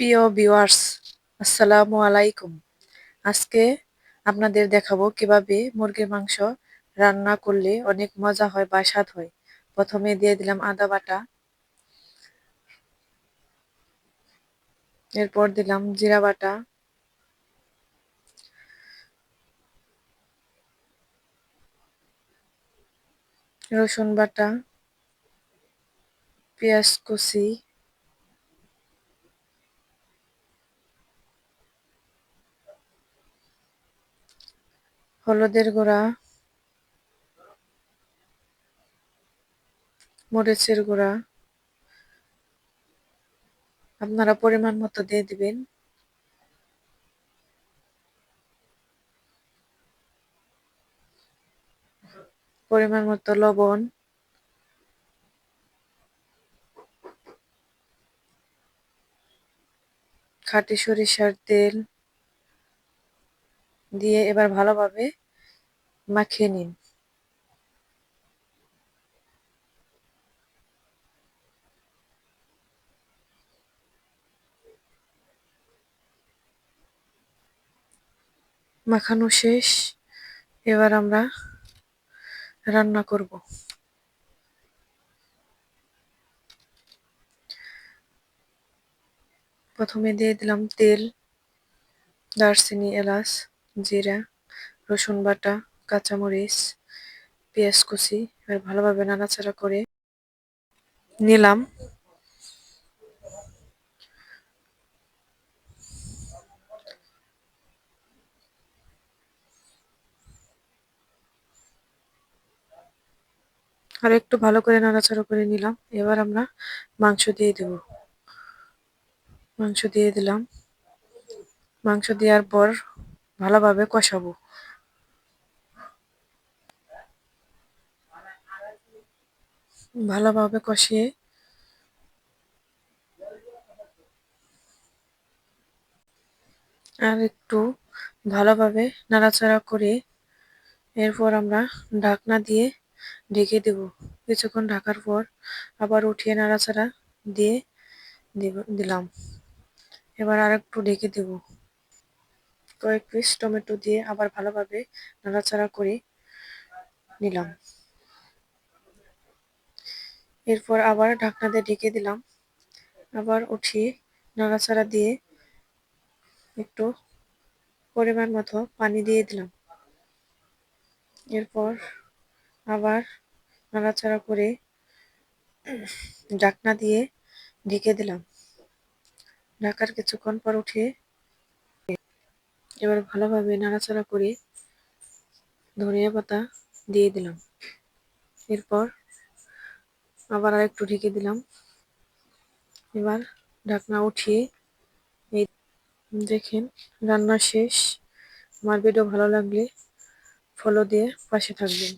প্রিয় ভিউয়ার্স আসসালামু আলাইকুম। আজকে আপনাদের দেখাবো কীভাবে মুরগির মাংস রান্না করলে অনেক মজা হয় বা স্বাদ হয়। প্রথমে দিয়ে দিলাম আদা বাটা। এরপর দিলাম জিরা বাটা। রসুন বাটা। পেঁয়াজ কুচি। হলুদের গুঁড়া, মরিচের গুঁড়া, আপনারা পরিমাণ মতো দিয়ে দিবেন। পরিমাণ মতো লবণ। খাঁটি সরিষার তেল। দিয়ে এবার ভালোভাবে মাখিয়ে নিন। মাখানো শেষ। এবার আমরা রান্না করব। প্রথমে দিয়ে দিলাম তেল, দারচিনি, এলাচ। জিরা, রসুন বাটা, কাঁচামরিচ, পেঁয়াজ কুচি, এবার ভালোভাবে নাড়াচাড়া করে নিলাম। আর একটু ভালো করে নাড়াচাড়া করে নিলাম। এবার আমরা মাংস দিয়ে দেব। মাংস দিয়ে দিলাম। মাংস দেওয়ার পর ভালোভাবে কষাবো। ভালোভাবে কষিয়ে আর একটু ভালোভাবে নাড়াচাড়া করে এরপর আমরা ঢাকনা দিয়ে ঢেকে দেব। কিছুক্ষণ ঢাকার পর আবার উঠিয়ে নাড়াচাড়া দিয়ে দিলাম। এবার আর একটু ঢেকে দেব। কয়েক পিস টমেটো দিয়ে আবার ভালোভাবে নাড়াচাড়া করে নিলাম। এরপর আবার ঢাকনা দিয়ে ঢেকে দিলাম। আবার উঠিয়ে নাড়াচাড়া দিয়ে একটু পরিমাণ মতো পানি দিয়ে দিলাম। এরপর আবার নাড়াচাড়া করে ঢাকনা দিয়ে ঢেকে দিলাম। ঢাকার কিছুক্ষণ পর উঠে এবার ভালোভাবে নাড়াচাড়া করে ধনিয়া পাতা দিয়ে দিলাম। এরপর আবার আর একটু ঢেকে দিলাম। এবার ঢাকনা উঠিয়ে এই দেখেন রান্না শেষ। আমার ভিডিও ভালো লাগলে ফলো দিয়ে পাশে থাকবেন।